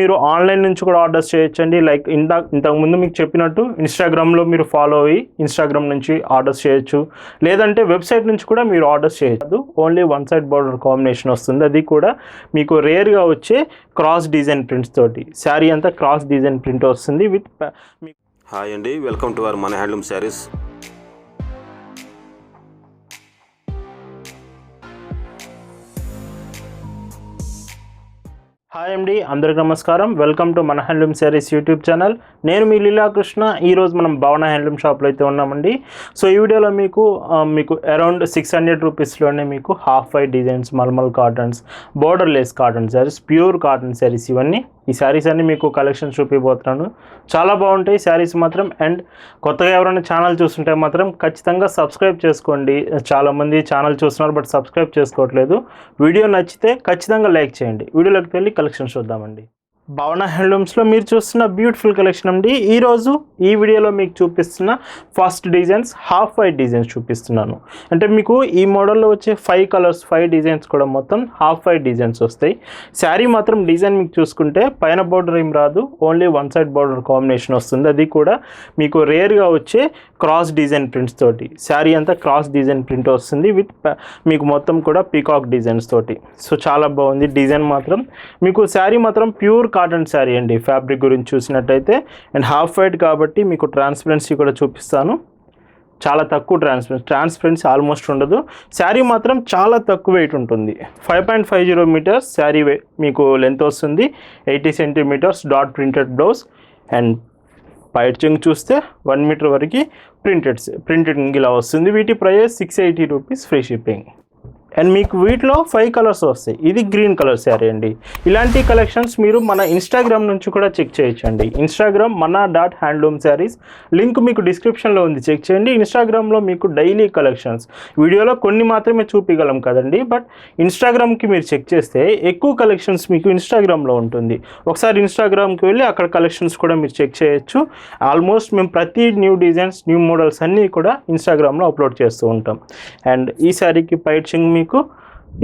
మీరు ఆన్లైన్ నుంచి కూడా ఆర్డర్స్ చేయొచ్చండి. లైక్ ఇంత ఇంతకుముందు మీకు చెప్పినట్టు ఇన్స్టాగ్రామ్లో మీరు ఫాలో అయ్యి ఇన్స్టాగ్రామ్ నుంచి ఆర్డర్స్ చేయొచ్చు. లేదంటే వెబ్సైట్ నుంచి కూడా మీరు ఆర్డర్స్ చేయొచ్చు. Only one side border combination వస్తుంది. అది కూడా మీకు రేర్గా వచ్చే క్రాస్ డిజైన్ ప్రింట్స్ తోటి. శారీ అంతా క్రాస్ డిజైన్ ప్రింట్ వస్తుంది. విత్ హాయ్ అండి. వెల్కమ్ టు అవర్ మన హ్యాండ్లూమ్ శారీస్. హాయ్ అండి అందరికి నమస్కారం. వెల్కమ్ టు మన హ్యాండ్లూమ్ శారీస్ యూట్యూబ్ ఛానల్. నేను మీ లీలాకృష్ణ ఈరోజు మనం భవన హ్యాండ్లూమ్ షాప్లో అయితే ఉన్నామండి. సో ఈ వీడియోలో మీకు మీకు అరౌండ్ సిక్స్ హండ్రెడ్ రూపీస్లోనే మీకు half white designs mulmul cottons borderless cotton saris pure cotton saris ఇవన్నీ ఈ శారీస్ అన్ని మీకు కలెక్షన్ చూపిపోతున్నాను చాలా బాగుంటాయి శారీస్ మాత్రం. అండ్ కొత్తగా ఎవరైనా ఛానల్ చూస్తుంటే మాత్రం ఖచ్చితంగా సబ్స్క్రైబ్ చేసుకోండి. చాలామంది ఛానల్ చూస్తున్నారు బట్ సబ్స్క్రైబ్ చేసుకోవట్లేదు. వీడియో నచ్చితే ఖచ్చితంగా లైక్ చేయండి. వీడియోలోకి వెళ్ళి కలెక్షన్ చూద్దామండి. భవన హ్యాండ్లూమ్స్లో మీరు చూస్తున్న బ్యూటిఫుల్ కలెక్షన్ అండి. ఈరోజు ఈ వీడియోలో మీకు చూపిస్తున్న first designs half white designs చూపిస్తున్నాను. అంటే మీకు ఈ మోడల్లో వచ్చే ఫైవ్ కలర్స్ ఫైవ్ డిజైన్స్ కూడా మొత్తం హాఫ్ వైట్ డిజైన్స్ వస్తాయి. శారీ మాత్రం డిజైన్ మీకు చూసుకుంటే పైన బార్డర్ ఏం రాదు only one side border combination వస్తుంది. అది కూడా మీకు రేర్గా వచ్చే క్రాస్ డిజైన్ ప్రింట్స్ తోటి శారీ అంతా క్రాస్ డిజైన్ ప్రింట్ వస్తుంది విత్ మీకు మొత్తం కూడా పీకాక్ డిజైన్స్ తోటి. సో చాలా బాగుంది డిజైన్ మాత్రం. మీకు శారీ మాత్రం ప్యూర్ కాటన్ శారీ అండి. ఫ్యాబ్రిక్ గురించి చూసినట్టయితే అండ్ హాఫ్ వైట్ కాబట్టి మీకు ట్రాన్స్పరెన్సీ కూడా చూపిస్తాను. చాలా తక్కువ ట్రాన్స్పరెన్స్ ట్రాన్స్పరెన్సీ ఆల్మోస్ట్ ఉండదు. శారీ మాత్రం చాలా తక్కువ వెయిట్ ఉంటుంది. Five point five zero meters sari మీకు లెంత్ వస్తుంది. Eighty centimeters dot printed blouse and పైచింగ్ చూస్తే వన్ మీటర్ వరకు ప్రింటెడ్ ప్రింటెడ్ ఇలా వస్తుంది. వీటి price six eighty rupees free shipping and మీకు వీటిలో ఫైవ్ కలర్స్ వస్తాయి. ఇది గ్రీన్ కలర్ శారీ అండి. ఇలాంటి కలెక్షన్స్ మీరు మన ఇన్స్టాగ్రామ్ నుంచి కూడా చెక్ చేయొచ్చండి. ఇన్స్టాగ్రామ్ మన డాట్ హ్యాండ్లూమ్ శారీస్ లింక్ మీకు డిస్క్రిప్షన్లో ఉంది. చెక్ చేయండి. ఇన్స్టాగ్రామ్లో మీకు డైలీ కలెక్షన్స్ వీడియోలో కొన్ని మాత్రమే చూపించగలం కదండి. బట్ ఇన్స్టాగ్రామ్కి మీరు చెక్ చేస్తే ఎక్కువ కలెక్షన్స్ మీకు ఇన్స్టాగ్రామ్లో ఉంటుంది. ఒకసారి ఇన్స్టాగ్రామ్కి వెళ్ళి అక్కడ కలెక్షన్స్ కూడా మీరు చెక్ చేయొచ్చు. ఆల్మోస్ట్ మేము ప్రతి న్యూ డిజైన్స్ న్యూ మోడల్స్ అన్నీ కూడా ఇన్స్టాగ్రామ్లో అప్లోడ్ చేస్తూ ఉంటాం. అండ్ ఈ శారీకి పైచింగ్ మీకు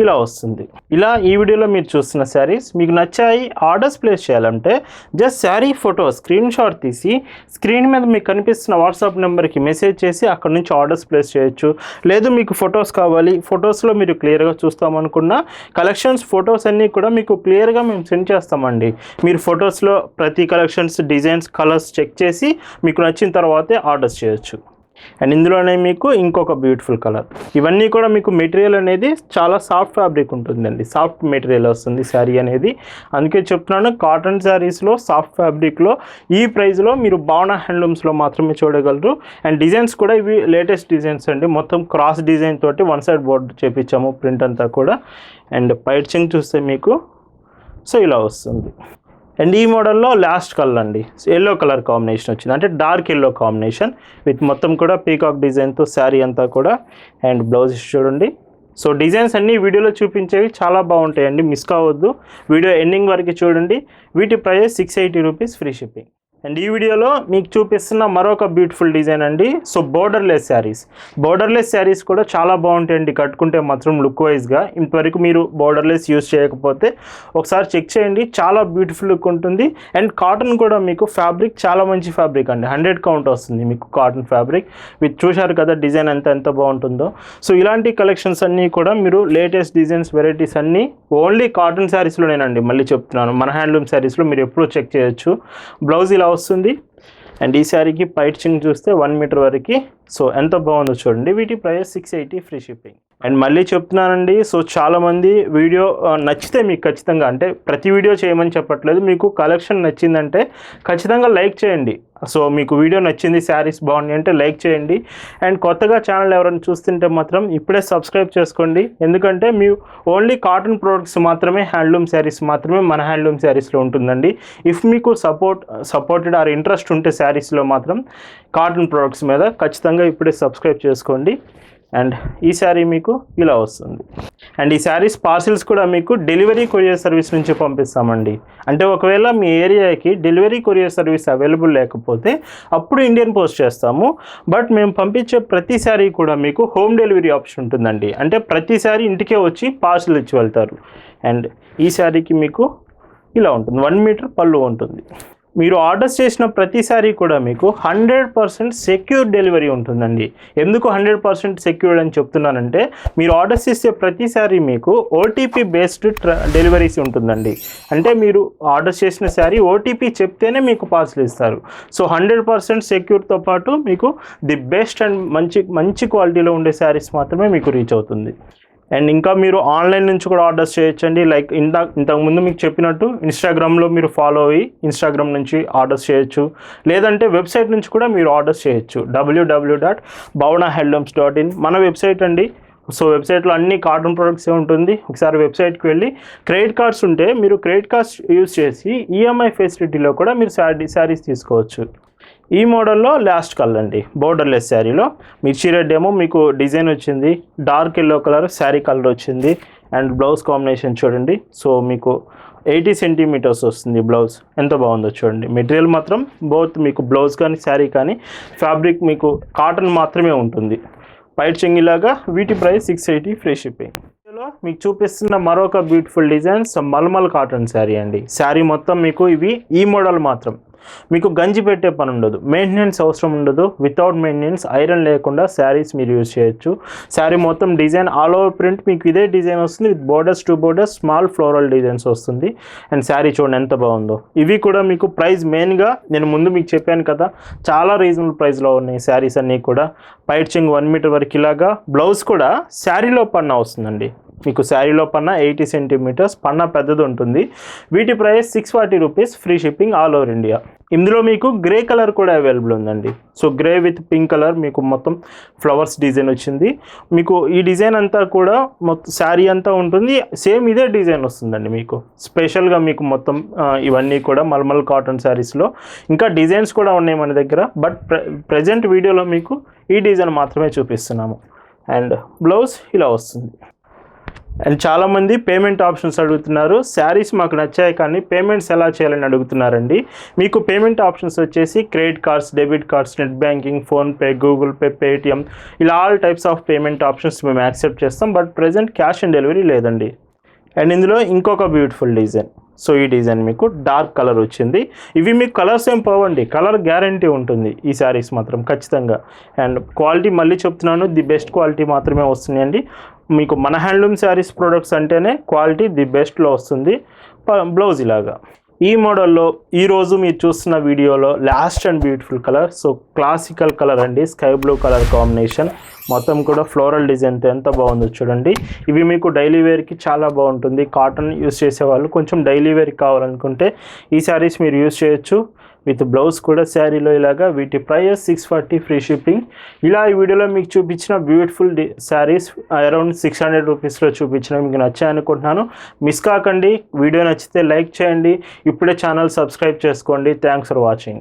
ఇలా వస్తుంది. ఇలా ఈ వీడియోలో మీరు చూస్తున్న శారీస్ మీకు నచ్చాయి ఆర్డర్స్ ప్లేస్ చేయాలంటే just sari photo screen shot తీసి స్క్రీన్ మీద మీకు కనిపిస్తున్న వాట్సాప్ నెంబర్కి మెసేజ్ చేసి అక్కడ నుంచి ఆర్డర్స్ ప్లేస్ చేయొచ్చు. లేదు మీకు ఫొటోస్ కావాలి ఫొటోస్లో మీరు క్లియర్గా చూస్తామనుకున్న కలెక్షన్స్ ఫొటోస్ అన్నీ కూడా మీకు క్లియర్గా మేము సెండ్ చేస్తామండి. మీరు ఫొటోస్లో ప్రతి కలెక్షన్స్ డిజైన్స్ కలర్స్ చెక్ చేసి మీకు నచ్చిన తర్వాతే ఆర్డర్స్ చేయొచ్చు. అండ్ ఇందులోనే మీకు ఇంకొక బ్యూటిఫుల్ కలర్ ఇవన్నీ కూడా మీకు మెటీరియల్ అనేది చాలా సాఫ్ట్ ఫ్యాబ్రిక్ ఉంటుందండి. సాఫ్ట్ మెటీరియల్ వస్తుంది శారీ అనేది. అందుకే చెప్తున్నాను కాటన్ శారీస్లో సాఫ్ట్ ఫ్యాబ్రిక్లో ఈ ప్రైస్లో మీరు భావన హ్యాండ్లూమ్స్లో మాత్రమే చూడగలరు. అండ్ డిజైన్స్ కూడా ఇవి లేటెస్ట్ డిజైన్స్ అండి. మొత్తం క్రాస్ డిజైన్ తోటి వన్ సైడ్ బోర్డ్ చేపించాము ప్రింట్ అంతా కూడా. అండ్ పైచింగ్ చూస్తే మీకు సో ఇలా వస్తుంది. అండ్ ఈ మోడల్లో లాస్ట్ కలర్ అండి. ఎల్లో కలర్ కాంబినేషన్ వచ్చింది. అంటే డార్క్ ఎల్లో కాంబినేషన్ విత్ మొత్తం కూడా పీకాక్ డిజైన్తో శారీ అంతా కూడా అండ్ బ్లౌజ్ చూడండి. సో డిజైన్స్ అన్నీ వీడియోలో చూపించేవి చాలా బాగుంటాయండి. మిస్ కావద్దు. వీడియో ఎండింగ్ వరకు చూడండి. వీటి price six eighty rupees free shipping and ఈ వీడియోలో మీకు చూపిస్తున్న మరొక బ్యూటిఫుల్ డిజైన్ అండి. So borderless saris borderless saris కూడా చాలా బాగుంటాయండి. కట్టుకుంటే మాత్రం లుక్ వైజ్గా ఇంతవరకు మీరు బోర్డర్లెస్ యూస్ చేయకపోతే ఒకసారి చెక్ చేయండి. చాలా బ్యూటిఫుల్ లుక్ ఉంటుంది. అండ్ కాటన్ కూడా మీకు ఫ్యాబ్రిక్ చాలా మంచి ఫ్యాబ్రిక్ అండి. హండ్రెడ్ కౌంట్ వస్తుంది మీకు కాటన్ ఫ్యాబ్రిక్ విత్ చూశారు కదా డిజైన్ ఎంత ఎంత బాగుంటుందో. సో ఇలాంటి కలెక్షన్స్ అన్నీ కూడా మీరు లేటెస్ట్ డిజైన్స్ వెరైటీస్ అన్నీ ఓన్లీ కాటన్ శారీస్లోనేనండి మళ్ళీ చెప్తున్నాను. మన హ్యాండ్లూమ్ శారీస్లో మీరు ఎప్పుడూ చెక్ చేయొచ్చు. బ్లౌజ్ ఇలా వస్తుంది. అండ్ ఈ శారీకి పైచింగ్ చూస్తే వన్ మీటర్ వరకు. సో ఎంత బాగుందో చూడండి. వీటి price six eighty free shipping and మళ్ళీ చెప్తున్నానండి సో చాలామంది వీడియో నచ్చితే మీకు ఖచ్చితంగా అంటే ప్రతి వీడియో చేయమని చెప్పట్లేదు మీకు కలెక్షన్ నచ్చిందంటే ఖచ్చితంగా లైక్ చేయండి. సో మీకు వీడియో నచ్చింది శారీస్ బాగున్నాయి అంటే లైక్ చేయండి. అండ్ కొత్తగా ఛానల్ ఎవరైనా చూస్తుంటే మాత్రం ఇప్పుడే సబ్స్క్రైబ్ చేసుకోండి. ఎందుకంటే మీ ఓన్లీ కాటన్ ప్రోడక్ట్స్ మాత్రమే హ్యాండ్లూమ్ శారీస్ మాత్రమే మన హ్యాండ్లూమ్ శారీస్లో ఉంటుందండి. ఇఫ్ మీకు సపోర్ట్ సపోర్టెడ్ ఆర్ ఇంట్రెస్ట్ ఉంటే శారీస్లో మాత్రం కాటన్ ప్రోడక్ట్స్ మీద ఖచ్చితంగా ఇప్పుడే సబ్స్క్రైబ్ చేసుకోండి. అండ్ ఈ శారీ మీకు ఇలా వస్తుంది. అండ్ ఈ శారీస్ పార్సిల్స్ కూడా మీకు డెలివరీ కొరియర్ సర్వీస్ నుంచి పంపిస్తామండి. అంటే ఒకవేళ మీ ఏరియాకి డెలివరీ కొరియర్ సర్వీస్ అవైలబుల్ లేకపోతే అప్పుడు ఇండియన్ పోస్ట్ చేస్తాము. బట్ మేము పంపించే ప్రతి శారీ కూడా మీకు హోమ్ డెలివరీ ఆప్షన్ ఉంటుందండి. అంటే ప్రతి శారీ ఇంటికే వచ్చి పార్సిల్ ఇచ్చి వెళ్తారు. అండ్ ఈ శారీకి మీకు ఇలా ఉంటుంది. వన్ మీటర్ పళ్ళు ఉంటుంది. మీరు ఆర్డర్స్ చేసిన ప్రతిసారి కూడా మీకు హండ్రెడ్ పర్సెంట్ సెక్యూర్ డెలివరీ ఉంటుందండి. ఎందుకు హండ్రెడ్ పర్సెంట్ సెక్యూర్డ్ అని చెప్తున్నానంటే మీరు ఆర్డర్స్ ఇస్తే ప్రతిసారి మీకు ఓటీపీ బేస్డ్ డెలివరీస్ ఉంటుందండి. అంటే మీరు ఆర్డర్ చేసిన సారీ ఓటీపీ చెప్తేనే మీకు పార్సల్ ఇస్తారు. సో హండ్రెడ్ పర్సెంట్ సెక్యూర్తో పాటు మీకు ది బెస్ట్ అండ్ మంచి మంచి క్వాలిటీలో ఉండే శారీస్ మాత్రమే మీకు రీచ్ అవుతుంది. అండ్ ఇంకా మీరు ఆన్లైన్ నుంచి కూడా ఆర్డర్స్ చేయొచ్చండి. లైక్ ఇంత ఇంతకుముందు మీకు చెప్పినట్టు ఇన్స్టాగ్రామ్లో మీరు ఫాలో అయ్యి ఇన్స్టాగ్రామ్ నుంచి ఆర్డర్స్ చేయొచ్చు. లేదంటే వెబ్సైట్ నుంచి కూడా మీరు ఆర్డర్స్ చేయొచ్చు. W W dot Bhavana handlooms dot in మన వెబ్సైట్ అండి. సో వెబ్సైట్లో అన్ని కార్టూన్ ప్రొడక్ట్స్ ఉంటుంది? ఒకసారి వెబ్సైట్కి వెళ్ళి క్రెడిట్ కార్డ్స్ ఉంటే మీరు క్రెడిట్ కార్డ్స్ యూస్ చేసి ఈఎంఐ ఫెసిలిటీలో కూడా మీరు శారీ శారీస్ తీసుకోవచ్చు. ఈ మోడల్లో లాస్ట్ కలర్ అండి. బోర్డర్లెస్ శారీలో. మిర్చి రెడ్ ఏమో మీకు డిజైన్ వచ్చింది. Dark yellow colour sari colour వచ్చింది. అండ్ బ్లౌజ్ కాంబినేషన్ చూడండి. సో మీకు ఎయిటీ సెంటీమీటర్స్ వస్తుంది బ్లౌజ్ ఎంత బాగుందో చూడండి. మెటీరియల్ మాత్రం బోత్ మీకు బ్లౌజ్ కానీ శారీ కానీ ఫ్యాబ్రిక్ మీకు కాటన్ మాత్రమే ఉంటుంది. పైట్ చెంగిలాగా వీటి price six eighty free shipping ఇందులో మీకు చూపిస్తున్న మరొక beautiful designs mulmul cotton sari అండి. శారీ మొత్తం మీకు ఇవి ఈ మోడల్ మాత్రం. మీకు గంజి పెట్టే పని ఉండదు. మెయింటెనెన్స్ అవసరం ఉండదు. వితౌట్ మెయింటెనెన్స్ ఐరన్ లేకుండా శారీస్ మీరు యూజ్ చేయొచ్చు. శారీ మొత్తం డిజైన్ ఆల్ ఓవర్ ప్రింట్ మీకు ఇదే డిజైన్ వస్తుంది. With borders two borders small floral designs వస్తుంది. అండ్ శారీ చూడండి ఎంత బాగుందో. ఇవి కూడా మీకు ప్రైస్ మెయిన్గా నేను ముందు మీకు చెప్పాను కదా చాలా రీజనబుల్ ప్రైస్లో ఉన్నాయి శారీస్ అన్నీ కూడా. పైట్ చింగ్ వన్ మీటర్ వరకు ఇలాగా. బ్లౌజ్ కూడా శారీలో పన్న వస్తుందండి. మీకు శారీలో పన్న ఎయిటీ సెంటీమీటర్స్ పన్న పెద్దది ఉంటుంది. వీటి price six forty rupees free shipping all over India. ఇందులో మీకు గ్రే కలర్ కూడా అవైలబుల్ ఉందండి. So grey with pink colour మీకు మొత్తం ఫ్లవర్స్ డిజైన్ వచ్చింది. మీకు ఈ డిజైన్ అంతా కూడా మొత్తం శారీ అంతా ఉంటుంది. సేమ్ ఇదే డిజైన్ వస్తుందండి మీకు. స్పెషల్గా మీకు మొత్తం ఇవన్నీ కూడా మల్మల్ కాటన్ శారీస్లో ఇంకా డిజైన్స్ కూడా ఉన్నాయి మన దగ్గర. బట్ ప్ర ప్రజెంట్ వీడియోలో మీకు ఈ డిజైన్ మాత్రమే చూపిస్తున్నాము. అండ్ బ్లౌజ్ ఇలా వస్తుంది. అండ్ చాలామంది పేమెంట్ ఆప్షన్స్ అడుగుతున్నారు. శారీస్ మాకు నచ్చాయి కానీ పేమెంట్స్ ఎలా చేయాలని అడుగుతున్నారండి. మీకు పేమెంట్ ఆప్షన్స్ వచ్చేసి credit cards debit cards net banking PhonePe Google Pay Paytm ఇలా all types of payment options మేము యాక్సెప్ట్ చేస్తాం. But present cash on delivery లేదండి. అండ్ ఇందులో ఇంకొక బ్యూటిఫుల్ డిజైన్. సో ఈ డిజైన్ మీకు డార్క్ కలర్ వచ్చింది. ఇవి మీకు కలర్స్ ఏం పోవండి. కలర్ గ్యారంటీ ఉంటుంది ఈ శారీస్ మాత్రం ఖచ్చితంగా. అండ్ క్వాలిటీ మళ్ళీ చెప్తున్నాను. ది బెస్ట్ క్వాలిటీ మాత్రమే వస్తున్నాయండి. మీకు మన హ్యాండ్లూమ్ శారీస్ ప్రొడక్ట్స్ అంటేనే క్వాలిటీ ది బెస్ట్లో వస్తుంది. ప- బ్లౌజ్ ఇలాగా. ఈ మోడల్లో ఈరోజు మీరు చూస్తున్న వీడియోలో last and beautiful colour so classical colour అండి స్కై బ్లూ కలర్ కాంబినేషన్ మొత్తం కూడా ఫ్లోరల్ డిజైన్తో ఎంత బాగుందో చూడండి. ఇవి మీకు డైలీ వేర్కి చాలా బాగుంటుంది. కాటన్ యూస్ చేసేవాళ్ళు కొంచెం డైలీ వేర్కి కావాలనుకుంటే ఈ శారీస్ మీరు యూస్ చేయొచ్చు. విత్ బ్లౌజ్ కూడా శారీలో ఇలాగా వీటి price six forty free shipping. ఇలా ఈ వీడియోలో మీకు చూపించిన beautiful saris around six hundred రూపీస్లో చూపించిన మీకు నచ్చాయనుకుంటున్నాను మిస్ కాకండి వీడియో నచ్చితే లైక్ చేయండి. ఇప్పుడే ఛానల్ సబ్స్క్రైబ్ చేసుకోండి. Thanks for watching